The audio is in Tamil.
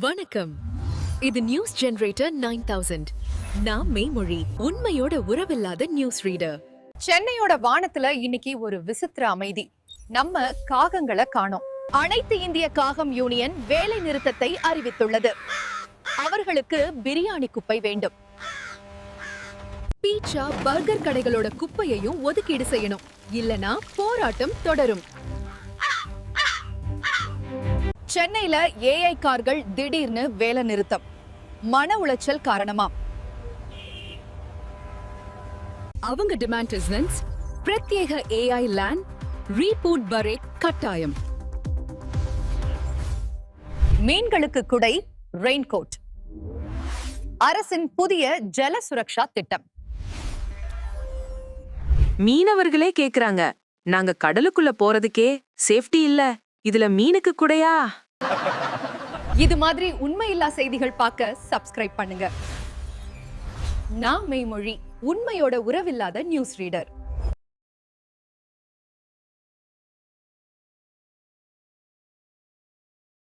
வணக்கம். இது நியூஸ் ஜெனரேட்டர் நைன் தௌசண்ட் நான் மெய்மொழி உண்மையோட உறவில்லாத நியூஸ் ரீடர் சென்னையோட வானத்துல இன்னைக்கு ஒரு விசித்திர அமைதி. நம்ம காகங்களை காணோம். அனைத்து இந்திய காகம் யூனியன் வேலை நிறுத்தத்தை அறிவித்துள்ளது. அவர்களுக்கு பிரியாணி குப்பை வேண்டும். பீட்சா பர்கர் கடைகளோட குப்பையையும் ஒதுக்கீடு செய்யணும். இல்லனா போராட்டம் தொடரும். சென்னையில ஏஐ கார்கள் திடீர்னு வேலை நிறுத்தம் மன உளைச்சல் காரணமா? அவங்க டிமாண்ட் இஸ்னன்ஸ் பிரத்யேக ஏஐ லேண்ட் ரீபூட் பரேக் கட்டாயம். மீன்களுக்கு குடை ரெயின்கோட் அரசின் புதிய ஜல சுரக்ஷா திட்டம். மீனவர்களே கேக்குறாங்க. நாங்க கடலுக்குள்ள போறதுக்கே சேஃப்டி இல்ல. இதுல மீனுக்கு கூடயா? இது மாதிரி உண்மையில்லா செய்திகள் பார்க்க சப்ஸ்கிரைப் பண்ணுங்க. நான் மெய்மொழி உண்மையோட உறவில்லாத நியூஸ் ரீடர்